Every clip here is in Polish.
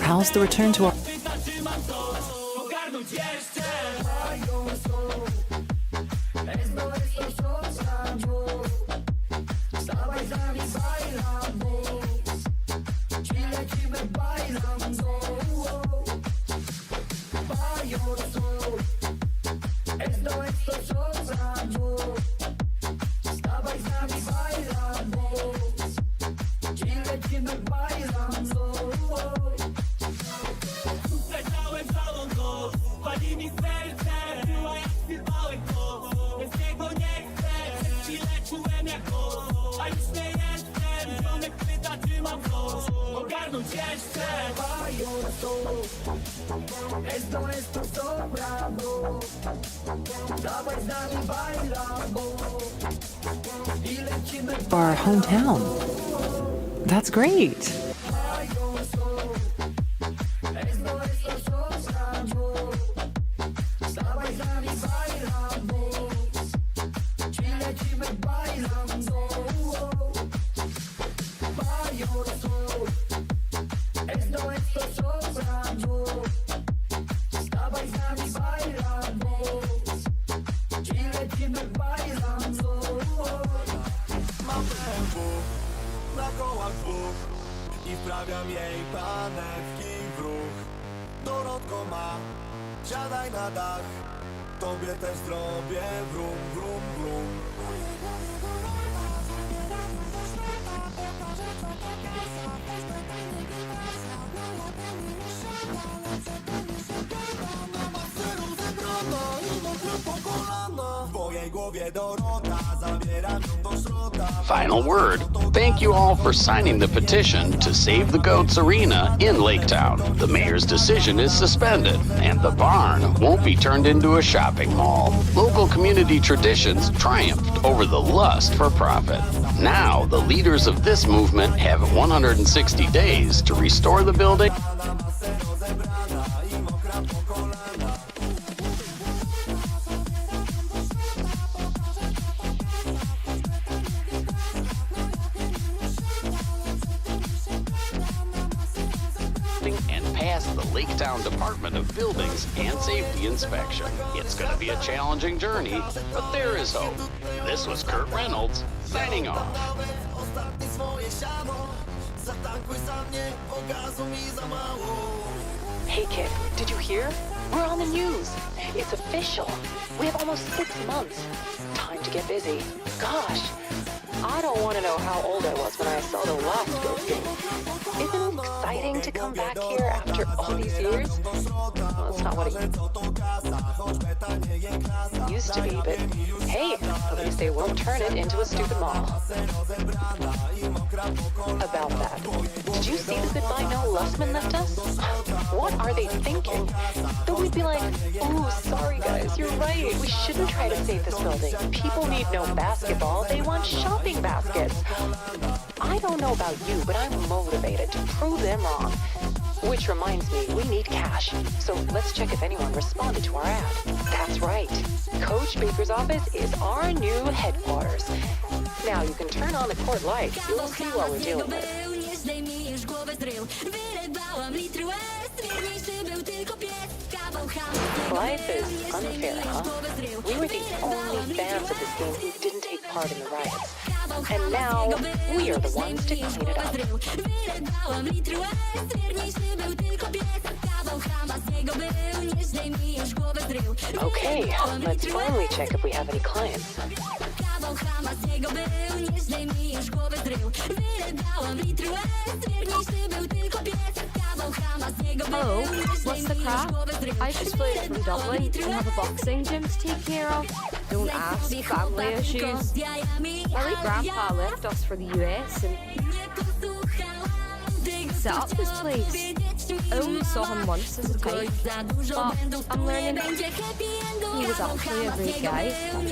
How's the return to our noc Pali mi serce Była jak sypalenko Bez niego nie chcę Przez chwilę czułem jak moc A już nie jestem Ziomek pyta czy mam coś Ogarnąć jeszcze our hometown? That's great. I wprawiam jej panewki w ruch. Dorotko ma, siadaj na dach. Tobie też zrobię wrum, wrum, wrum. Do Final word. Thank you all for signing the petition to save the Goats Arena in Laketown. The mayor's decision is suspended, and the barn won't be turned into a shopping mall. Local community traditions triumphed over the lust for profit. Now, the leaders of this movement have 160 days to restore the building Department of Buildings and Safety inspection. It's going to be a challenging journey, but there is hope. This was Kurt Reynolds signing off. Hey kid, did you hear? We're on the news. It's official. We have almost six months. Time to get busy. Gosh, I don't want to know how old I was when I saw the last ghost game. Isn't it exciting to come back here after all these years? Well, it's not what it used to be, but hey, at least they won't turn it into a stupid mall. About that, did you see the goodbye Noel Lussman left us? What are they thinking? That we'd be like, ooh, sorry guys, you're right. We shouldn't try to save this building. People need no basketball. They want shopping baskets. I don't know about you, but I'm motivated to prove them wrong. Which reminds me, we need cash. So let's check if anyone responded to our ad. That's right. Coach Baker's office is our new headquarters. Now you can turn on the court light. You'll see what we're dealing with. Był, nie zdejmijesz głowę z rył Wyrywałam litry łez, wierniejszy był tylko pies. Kawał Life is unfair, huh? We were the only fans of this game who didn't take part in the riots. And now we are the ones to clean it up. Wyrywałam litry łez, wierniejszy był tylko pies Kawał chama z niego był, nie zdejmijesz głowę z rył Okay, let's finally check if we have. Kawał chama z niego był, nie zdejmijesz głowę z rył Wyrywałam Hello, what's the crap? I just flew in from Dublin and have a boxing gym to take care of. Don't ask, family issues. My late grandpa left us for the US and set up this place. I only saw him once as a kid, but I'm learning he was actually a great guy,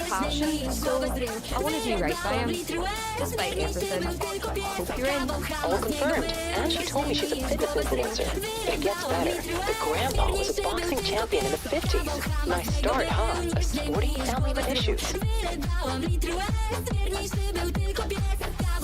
passion, so I want to do right by him, despite everything. Hope you're in. All confirmed. And she told me she's a fitness influencer. It gets better. The grandpa was a boxing champion in the 50s. Nice start, huh? A sporty family with issues.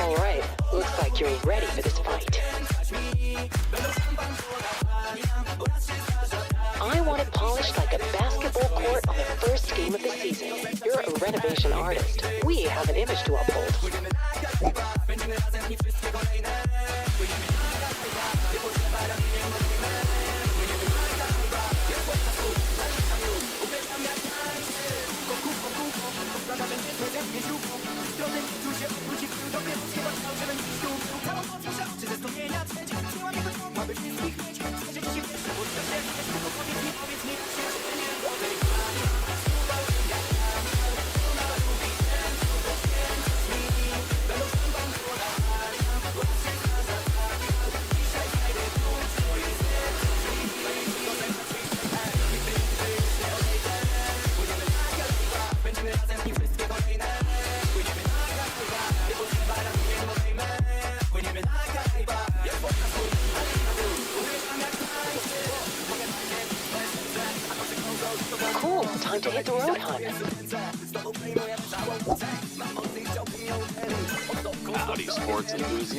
All right, looks like you're ready for this fight. I want it polished like a basketball court on the first game of the season. You're a renovation artist. We have an image to uphold.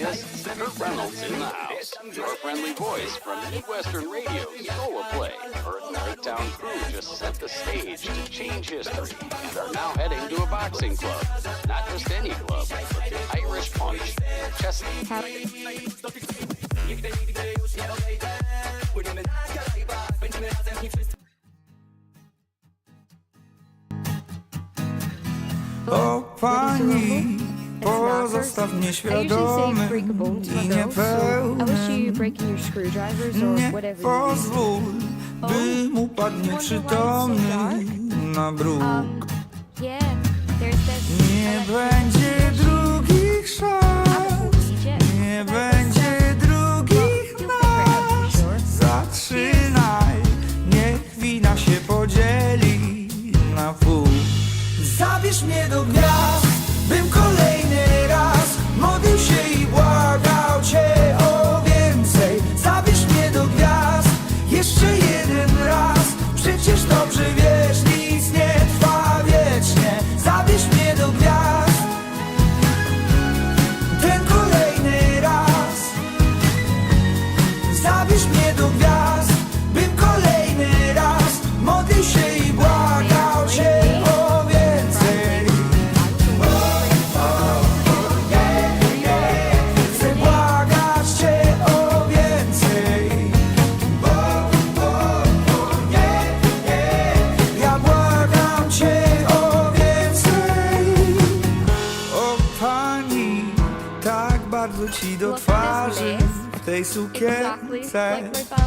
Enthusiasts. Kurt Reynolds in the house. Your friendly voice from Midwestern Radio's Solar Play. Kurt and crew just set the stage to change history and are now heading to a boxing club. Not just any club, but the Irish Punch. Chest O oh, pani, pozostaw mnie I usually say świadomy i my girls, so I wish you niepełny. breaking your screwdrivers or Nie pozwól, bym upadł nieprzytomny na bruk. Um, yeah, there's this Nie będzie drugich szans, nie będzie drugich nas. Zatrzymaj, niech wina się podzieli na pół. Zabierz mnie do gwiazd, to get exactly. Like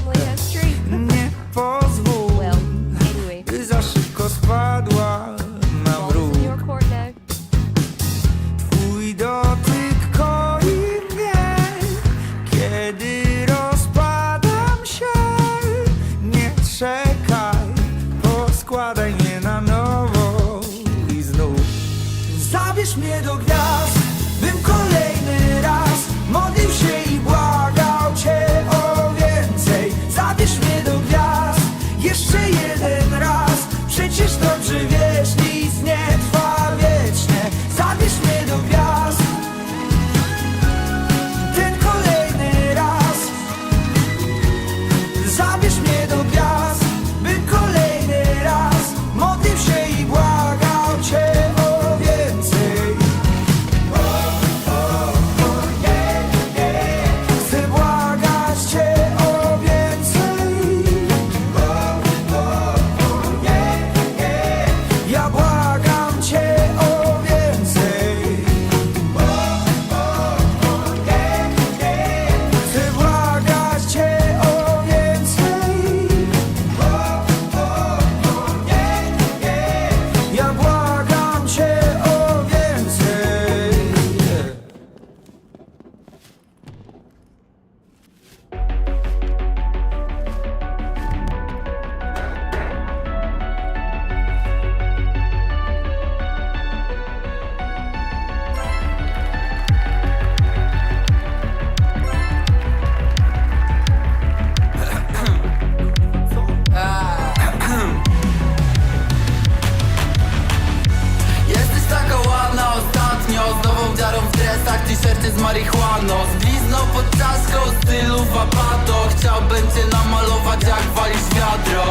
з марихуано з pod czaszką, stylu wapato Chciałbym cię namalować jak walisz wiadro.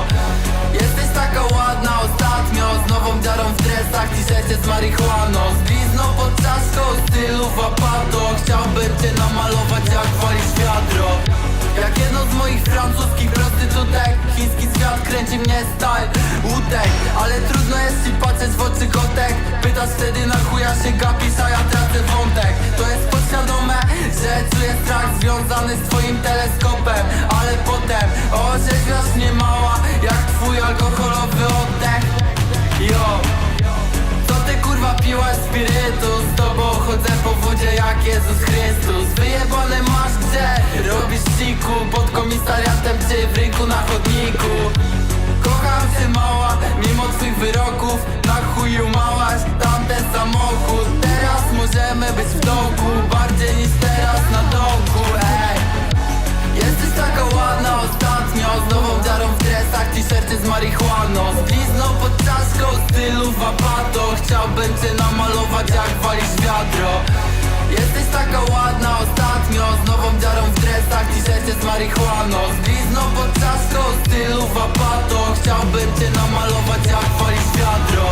Jesteś taka ładna ostatnio Z nową dziarą w dresach, t-shircie z marihuaną. Z blizną pod czaszką, stylu wapato Chciałbym cię namalować jak walisz wiadro. Jak jedno z moich francuskich prostytutek Chiński świat kręci mnie style Łutek Ale trudno jest ci patrzeć w oczy kotek Pytasz wtedy na chuja się gapisz, a ja tracę wątek. To jest podświadome, że czuję strach Związany z twoim teleskopem Ale potem orzeźwiasz mnie mała Jak twój alkoholowy oddech. Yo. Co ty kurwa piłaś spirytus? Z tobą chodzę po wodzie jak Jezus Chrystus. Wyjebane masz gdzie? Robisz ciku Pod komisariatem czy w rynku na chodniku. Kocham cię mała, mimo twych wyroków. Na chuju małaś tamten samochód. Teraz możemy być w dołku t-shircie z marihuaną. Z blizną pod czaszką, stylu wapato Chciałbym cię namalować jak walisz wiadro. Jesteś taka ładna ostatnio Z nową dziarą w dresach, t-shircie z marihuaną. Z blizną pod czaszką, stylu wapato Chciałbym cię namalować jak walisz wiadro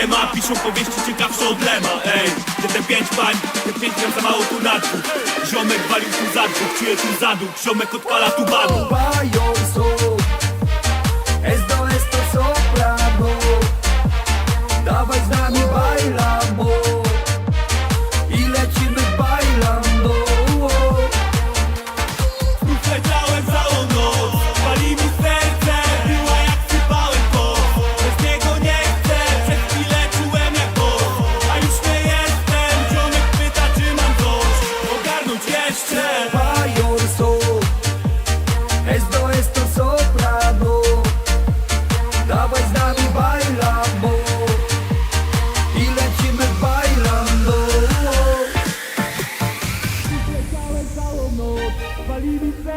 siema Piszą powieści ciekawsze od Lema Ej, gdzie te pięć pań, te pięć gram za mało tu na Ziomek walił tu za dwóch, czuję tu zaduk Ziomek odpala tu badu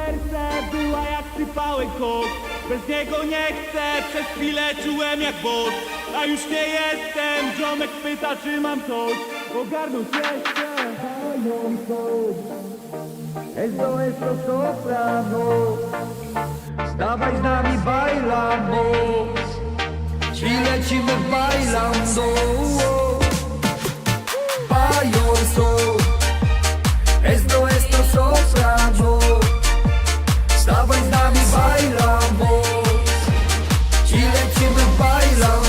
serce Była jak sypałem koc Bez niego nie chcę Przez chwilę czułem jak bot. A już nie jestem Ziomek pyta czy mam coś. Ogarnąć jeszcze Mayor Soul Esto, esto soprano. Dawaj z nami bailamos I lecimy bailando. Soul Esto, esto soprano bailam boş Cilecimy bailam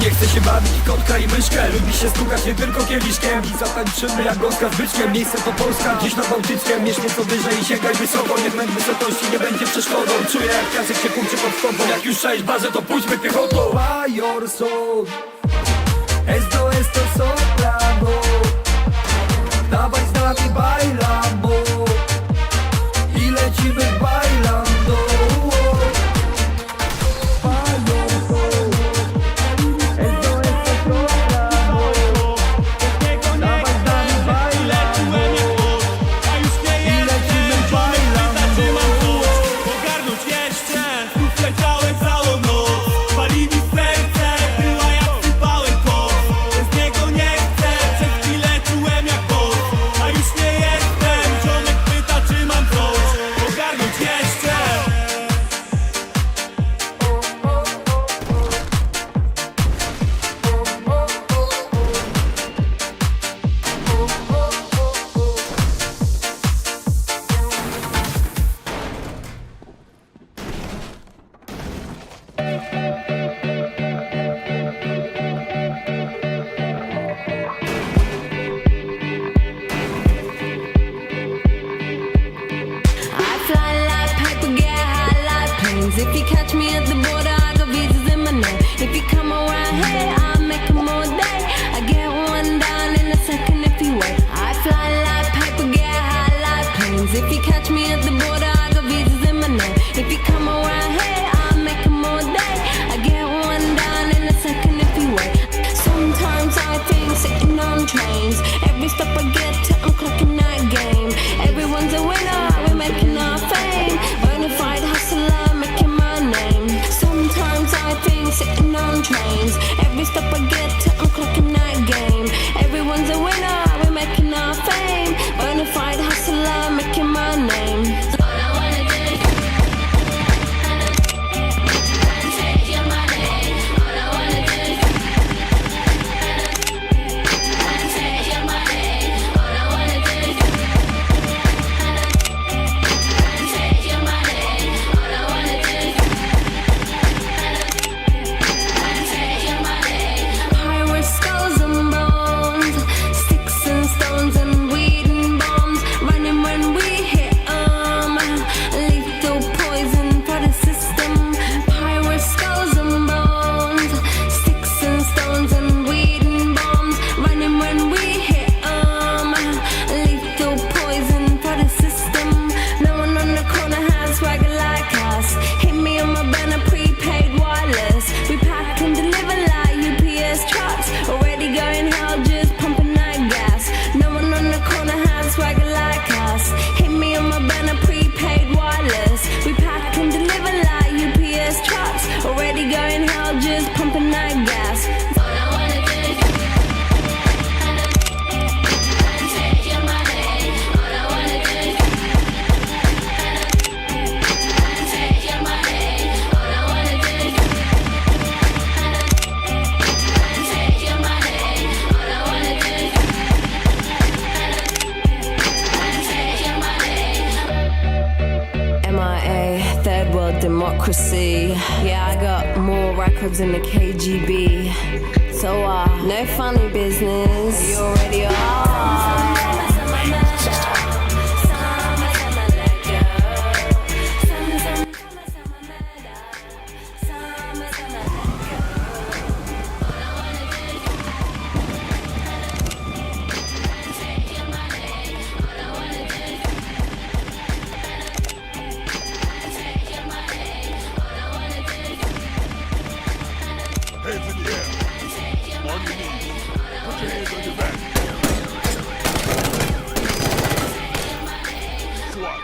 Nie chce się bawić kotka i myszkę. Lubi się stukać nie tylko kieliszkiem. I zatańczymy jak gąska z byczkiem. Miejsce to Polska, dziś na Bałtyckiem. Miesz nieco wyżej i sięgaj wysoko. Niech męk wysokości nie będzie przeszkodą. Czuję jak język się kurczy pod stopą Jak już sześć bazę to pójdźmy piechotą. Bajor są Esto, esto, soprano Dawaj z nami bailam democracy. Yeah, I got more records than the KGB. So, uh, no funny business. You already are.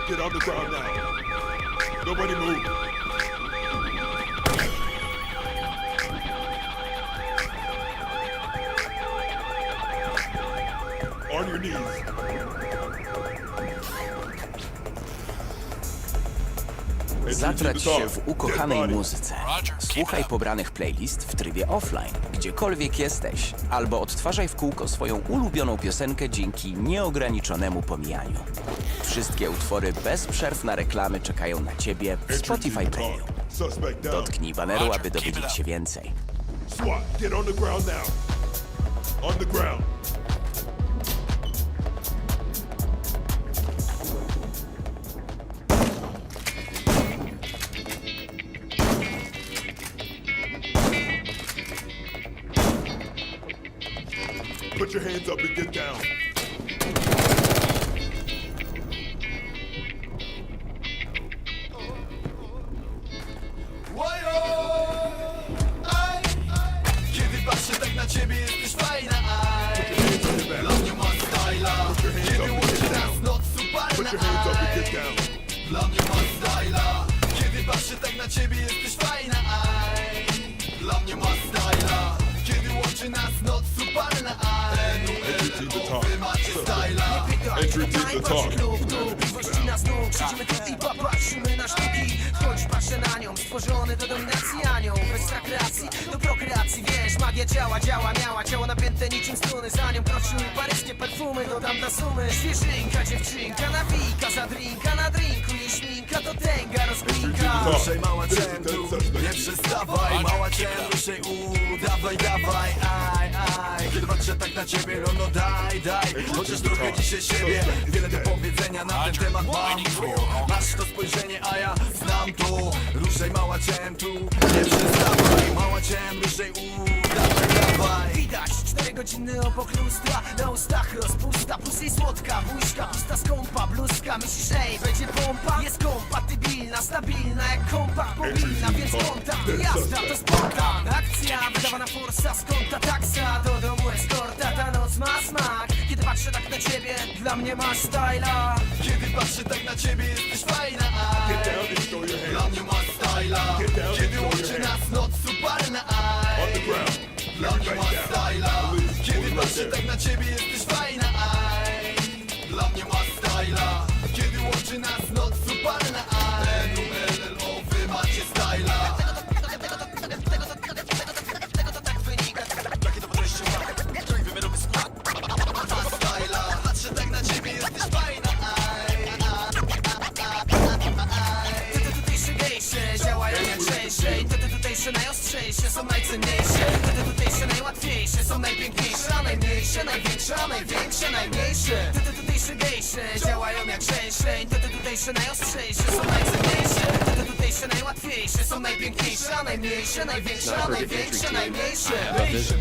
Get on the ground now. Nobody move. On your knees. Zatrać się w ukochanej muzyce. Słuchaj pobranych playlist w trybie offline, gdziekolwiek jesteś, albo odtwarzaj w kółko swoją ulubioną piosenkę dzięki nieograniczonemu pomijaniu. Wszystkie utwory bez przerw na reklamy czekają na Ciebie w Spotify Premium. Dotknij baneru, aby dowiedzieć się więcej. SWAT, get on the ground now. On the ground. Soul your hands up and get down. Stworzony do dominacji anioł Bez rekreacji, do prokreacji, wiesz Magia działa, działa, miała ciało napięte niczym struny Za nią kroczyły paryskie perfumy, dodam na sumy Świeżynka, dziewczynka, nawika za drinka Na drinku jej śminka, to tęga rozkminka Ruszaj mała ciętu, nie przestawaj. Mała cię, ruszaj u, dawaj, dawaj Aj, aj, kiedy patrzę tak na ciebie No, no daj, daj, chociaż trochę dzisiaj siebie. Wiele do powiedzenia na ten temat mam tu. Masz to spojrzenie, a ja znam to. Ruszaj mała ciętu, nie przestawaj. Mała cię, ruszaj u, dawaj Widać czterogodzinny obok lustra. Na ustach rozpusta, plus jej słodka Buźka, pusta skąpa, bluzka. Myślisz, ej, będzie pompa? Jest kompatybilna, stabilna jak kompakt mobilna Więc kontakt, jazda to spontan Akcja wydawana forsa, skąd ta taksa Do domu eskorta, ta noc ma smak. Kiedy patrzę tak na ciebie, dla mnie masz styla Kiedy patrzę tak na ciebie jesteś fajna. Dla mnie ma styla Kiedy łączy nas noc superna On the ground. Dla mnie ma Right down. styla. Kiedy patrzę tak na ciebie jesteś fajna aj Dla mnie ma styla Kiedy łączy nas noc superna aj N-U-L-L-O wy macie styla najostrzejsze są najcenniejsze są najpiękniejsze A najmniejsze, największe, a największe, najmniejsze tutejsze gejsze działają jak częściej Te te tutejsze najostrzejsze są najcenniejsze. Te te tutejsze najłatwiejsze są najpiękniejsze A najmniejsze, największe, a największe, najmniejsze.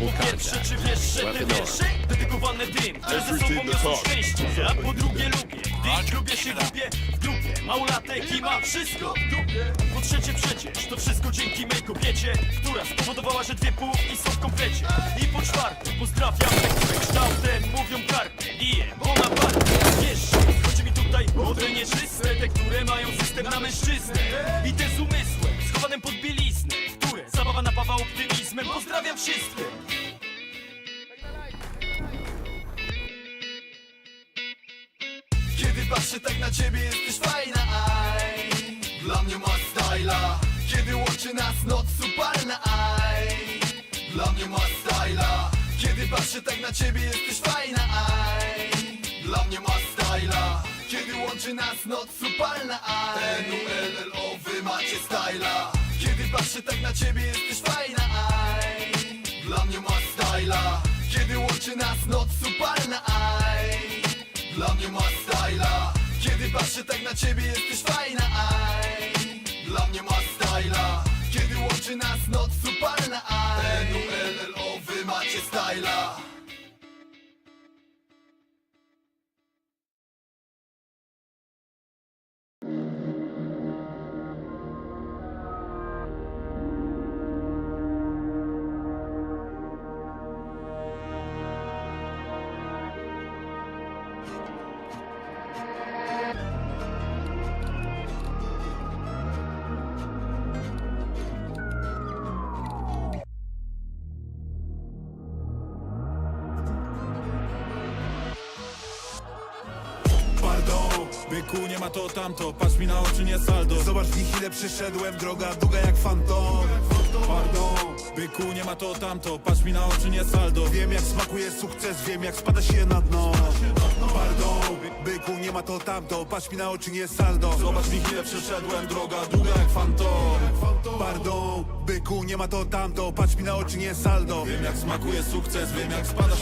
Po pierwsze, czy wiesz, że te wiersze? Dedykowane tym, które ze sobą to niosą szczęście. A po drugie lubię, gdy lubię się gubię w dupie. Małolatek i ma wszystko w dupie. Po trzecie przecież, to wszystko dzięki mej kobiecie Która spowodowała, że dwie połówki są w komplecie. I po czwarte, pozdrawiam kształtem mówią karpę I je, bo parkę, wiesz, chodzi mi tutaj o te nieczyste Te, które mają system na mężczyznę. I te z umysłem, schowanym pod bieliznę Które zabawa napawa optymizmem. Pozdrawiam wszystkich Kiedy patrzę tak na ciebie jesteś fajna aj. Dla mnie ma styla. Kiedy łączy nas noc superna aj. Dla mnie ma styla Kiedy patrzę tak na ciebie jesteś fajna aj. Dla mnie ma styla. Kiedy łączy nas noc superna aj. N-U-L-L-O wy macie styla. Kiedy patrzę tak na ciebie jesteś fajna aj. Dla mnie ma styla. Kiedy łączy nas noc superna aj. Dla mnie ma styla. Kiedy patrzę tak na ciebie jesteś fajna aj. Dla mnie ma styla. Kiedy łączy nas noc superna aj. N-U-L-L-O wy macie byku, nie ma to tamto. Patrz mi na oczy, nie saldo. Zobacz w nich ile przeszedłem, droga długa jak fantom. Pardon, byku, nie ma to tamto. Patrz mi na oczy, nie saldo. Wiem jak smakuje sukces, wiem jak spada się na dno. Pardon, byku, nie ma to tamto. Patrz mi na oczy, nie saldo. Zobacz w nich ile przeszedłem, droga długa jak fantom. Pardon, byku, nie ma to tamto. Patrz mi na oczy, nie saldo. Wiem jak smakuje sukces, wiem jak spada